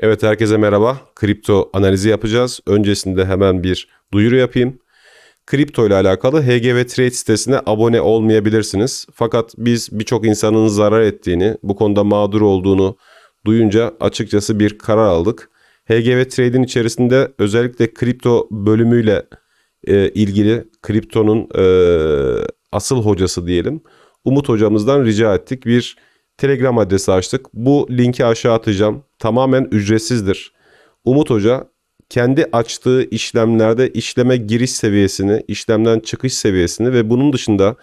Evet herkese merhaba. Kripto analizi yapacağız. Öncesinde hemen bir duyuru yapayım. Kripto ile alakalı HGV Trade sitesine abone olmayabilirsiniz. Fakat biz birçok insanın zarar ettiğini, bu konuda mağdur olduğunu duyunca açıkçası bir karar aldık. HGV Trade'in içerisinde özellikle kripto bölümüyle e, ilgili kriptonun e, asıl hocası diyelim. Umut hocamızdan rica ettik. Bir Telegram adresi açtık. Bu linki aşağı atacağım. Tamamen ücretsizdir. Umut Hoca kendi açtığı işlemlerde işleme giriş seviyesini, işlemden çıkış seviyesini ve bunun dışında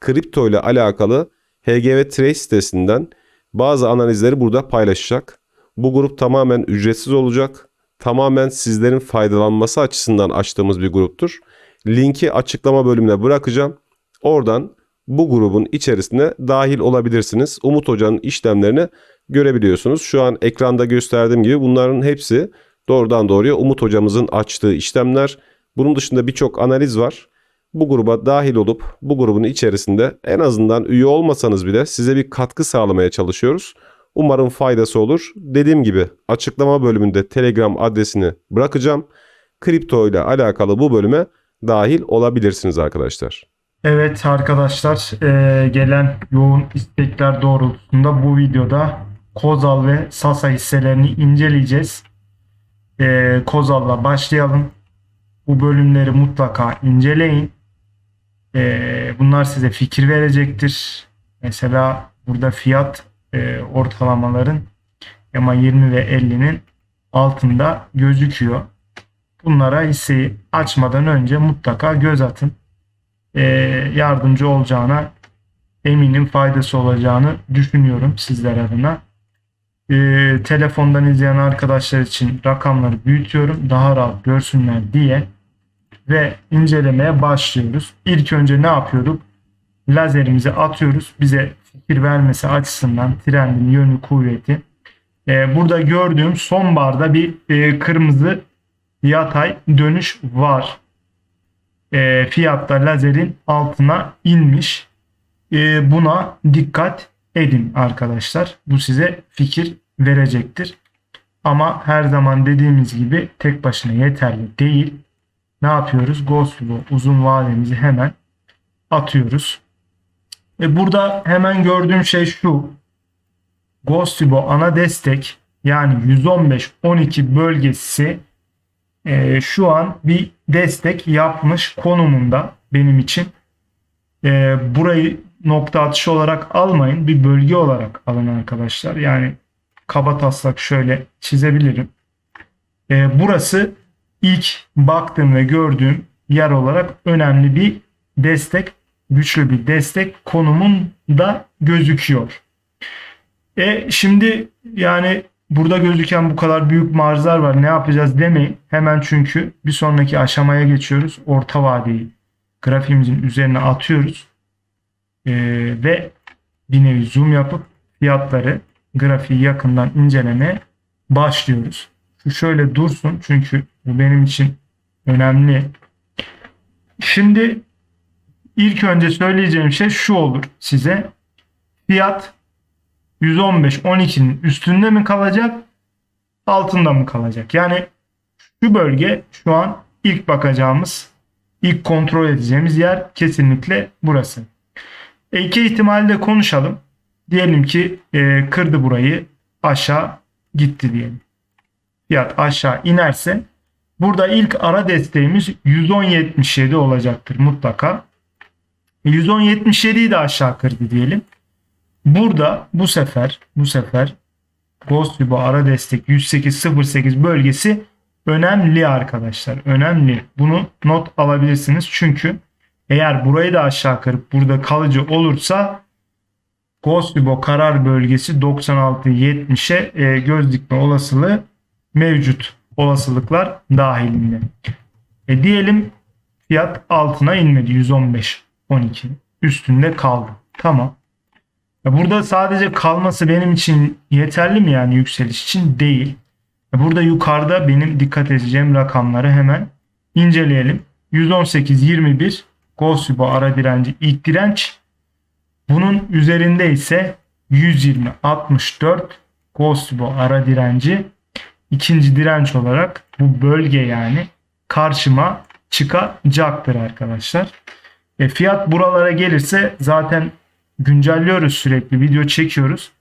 kripto ile alakalı HGV Trade sitesinden bazı analizleri burada paylaşacak. Bu grup tamamen ücretsiz olacak. Tamamen sizlerin faydalanması açısından açtığımız bir gruptur. Linki açıklama bölümüne bırakacağım. Oradan bu grubun içerisine dahil olabilirsiniz. Umut Hoca'nın işlemlerini görebiliyorsunuz. Şu an ekranda gösterdiğim gibi bunların hepsi doğrudan doğruya Umut Hocamızın açtığı işlemler. Bunun dışında birçok analiz var. Bu gruba dahil olup bu grubun içerisinde en azından üye olmasanız bile size bir katkı sağlamaya çalışıyoruz. Umarım faydası olur. Dediğim gibi açıklama bölümünde Telegram adresini bırakacağım. Kripto ile alakalı bu bölüme dahil olabilirsiniz arkadaşlar. Evet arkadaşlar e, gelen yoğun istekler doğrultusunda bu videoda Kozal ve Sasa hisselerini inceleyeceğiz. E, Kozal'la başlayalım. Bu bölümleri mutlaka inceleyin. E, bunlar size fikir verecektir. Mesela burada fiyat e, ortalamaların ama 20 ve 50'nin altında gözüküyor. Bunlara hisseyi açmadan önce mutlaka göz atın yardımcı olacağına eminim faydası olacağını düşünüyorum sizler adına. E, telefondan izleyen arkadaşlar için rakamları büyütüyorum daha rahat görsünler diye ve incelemeye başlıyoruz. İlk önce ne yapıyorduk? Lazerimizi atıyoruz. Bize fikir vermesi açısından trendin yönü kuvveti. E, burada gördüğüm sonbarda bir e, kırmızı yatay dönüş var e, fiyatta lazerin altına inmiş. E, buna dikkat edin arkadaşlar. Bu size fikir verecektir. Ama her zaman dediğimiz gibi tek başına yeterli değil. Ne yapıyoruz? Ghostlu uzun vademizi hemen atıyoruz. E burada hemen gördüğüm şey şu. Ghostbo ana destek yani 115-12 bölgesi e, şu an bir destek yapmış konumunda benim için. E, burayı nokta atışı olarak almayın. Bir bölge olarak alın arkadaşlar. Yani kaba taslak şöyle çizebilirim. E, burası ilk baktığım ve gördüğüm yer olarak önemli bir destek, güçlü bir destek konumunda gözüküyor. E şimdi yani burada gözüken bu kadar büyük marzlar var ne yapacağız demeyin. Hemen çünkü bir sonraki aşamaya geçiyoruz. Orta vadeyi grafiğimizin üzerine atıyoruz. Ee, ve bir nevi zoom yapıp fiyatları grafiği yakından incelemeye başlıyoruz. Şu şöyle dursun çünkü bu benim için önemli. Şimdi ilk önce söyleyeceğim şey şu olur size. Fiyat 115-12'nin üstünde mi kalacak altında mı kalacak? Yani şu bölge şu an ilk bakacağımız ilk kontrol edeceğimiz yer kesinlikle burası. E iki ihtimalle konuşalım. Diyelim ki e, kırdı burayı aşağı gitti diyelim. Fiyat aşağı inerse burada ilk ara desteğimiz 110.77 olacaktır mutlaka. 110.77'yi de aşağı kırdı diyelim. Burada bu sefer bu sefer Ghost Yubo ara destek 108.08 bölgesi önemli arkadaşlar. Önemli. Bunu not alabilirsiniz. Çünkü eğer burayı da aşağı kırıp burada kalıcı olursa Ghost Yubo karar bölgesi 96-70'e e, göz dikme olasılığı mevcut. Olasılıklar dahilinde. E diyelim fiyat altına inmedi 115 12 üstünde kaldı. Tamam. Burada sadece kalması benim için yeterli mi yani yükseliş için? Değil. Burada yukarıda benim dikkat edeceğim rakamları hemen inceleyelim. 118.21 Gosibo ara direnci ilk direnç. Bunun üzerinde ise 120.64 Gosibo ara direnci ikinci direnç olarak bu bölge yani karşıma çıkacaktır arkadaşlar. E, fiyat buralara gelirse zaten güncelliyoruz sürekli video çekiyoruz.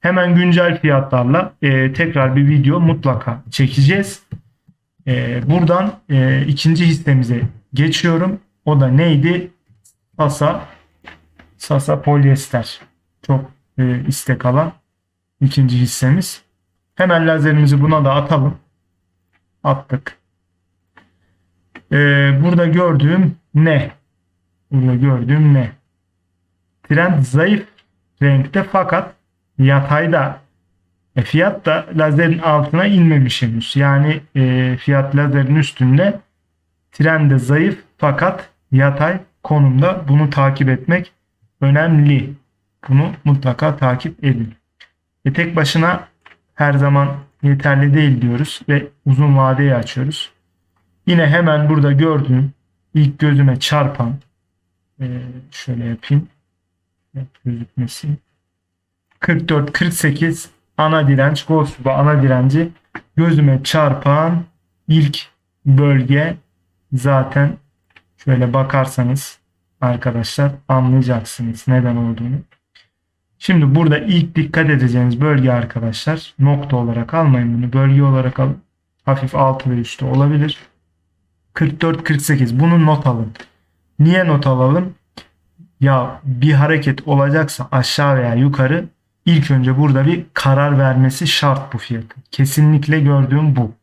Hemen güncel fiyatlarla e, tekrar bir video mutlaka çekeceğiz. E, buradan e, ikinci hissemize geçiyorum. O da neydi? Sasa Sasa polyester. Çok e, istek alan ikinci hissemiz. Hemen lazerimizi buna da atalım. Attık. E, burada gördüğüm ne? Burada gördüğüm ne? Trend zayıf renkte fakat yatayda e, fiyat da lazerin altına inmemiş henüz. Yani e, fiyat lazerin üstünde trend de zayıf fakat yatay konumda bunu takip etmek önemli. Bunu mutlaka takip edin. E, tek başına her zaman yeterli değil diyoruz ve uzun vadeyi açıyoruz. Yine hemen burada gördüğüm ilk gözüme çarpan e, şöyle yapayım. Gözükmesi. 44-48 ana direnç Ghost ana direnci gözüme çarpan ilk bölge zaten şöyle bakarsanız arkadaşlar anlayacaksınız neden olduğunu. Şimdi burada ilk dikkat edeceğiniz bölge arkadaşlar nokta olarak almayın bunu bölge olarak alın. Hafif altı ve üstü olabilir. 44-48 bunu not alın. Niye not alalım? Ya bir hareket olacaksa aşağı veya yukarı ilk önce burada bir karar vermesi şart bu fiyatın. Kesinlikle gördüğüm bu.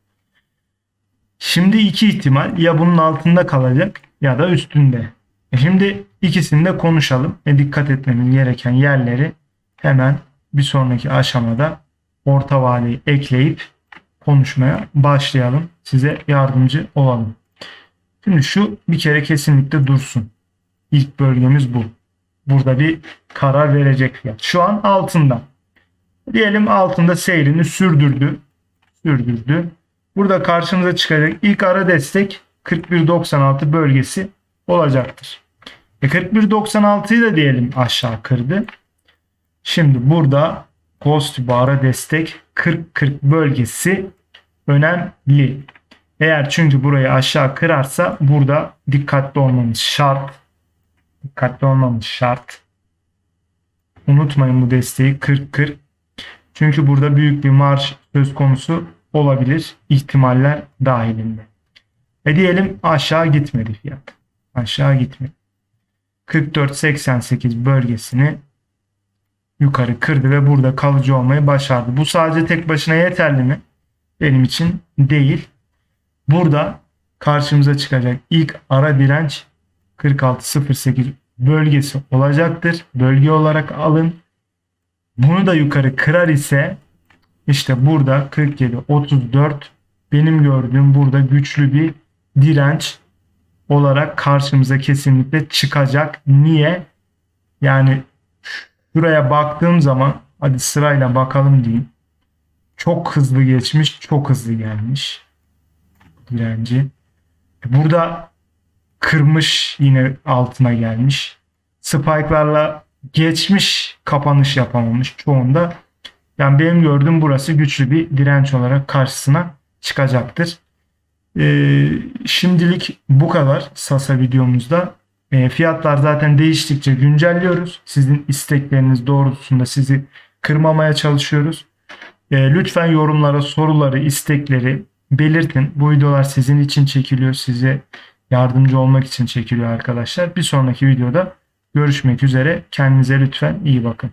Şimdi iki ihtimal ya bunun altında kalacak ya da üstünde. E Şimdi ikisini de konuşalım. E dikkat etmemiz gereken yerleri hemen bir sonraki aşamada orta vadeyi ekleyip konuşmaya başlayalım. Size yardımcı olalım. Şimdi şu bir kere kesinlikle dursun. İlk bölgemiz bu. Burada bir karar verecek fiyat. Şu an altında. Diyelim altında seyrini sürdürdü. Sürdürdü. Burada karşımıza çıkacak ilk ara destek 41.96 bölgesi olacaktır. E 41.96'yı da diyelim aşağı kırdı. Şimdi burada Ghost ara destek 40-40 bölgesi önemli. Eğer çünkü burayı aşağı kırarsa burada dikkatli olmamız şart. Dikkatli olmamız şart. Unutmayın bu desteği 40-40. Çünkü burada büyük bir marş söz konusu olabilir. ihtimaller dahilinde. E diyelim aşağı gitmedi fiyat. Aşağı gitmedi. 44.88 bölgesini yukarı kırdı ve burada kalıcı olmayı başardı. Bu sadece tek başına yeterli mi? Benim için değil. Burada karşımıza çıkacak ilk ara direnç 46.08 bölgesi olacaktır. Bölge olarak alın. Bunu da yukarı kırar ise işte burada 47.34 benim gördüğüm burada güçlü bir direnç olarak karşımıza kesinlikle çıkacak. Niye? Yani şuraya baktığım zaman hadi sırayla bakalım diyeyim. Çok hızlı geçmiş, çok hızlı gelmiş direnci. Burada kırmış yine altına gelmiş. Spike'larla geçmiş kapanış yapamamış çoğunda. Yani benim gördüğüm burası güçlü bir direnç olarak karşısına çıkacaktır. Ee, şimdilik bu kadar Sasa videomuzda. Ee, fiyatlar zaten değiştikçe güncelliyoruz. Sizin istekleriniz doğrultusunda sizi kırmamaya çalışıyoruz. Ee, lütfen yorumlara soruları, istekleri belirtin. Bu videolar sizin için çekiliyor. Size yardımcı olmak için çekiliyor arkadaşlar. Bir sonraki videoda görüşmek üzere. Kendinize lütfen iyi bakın.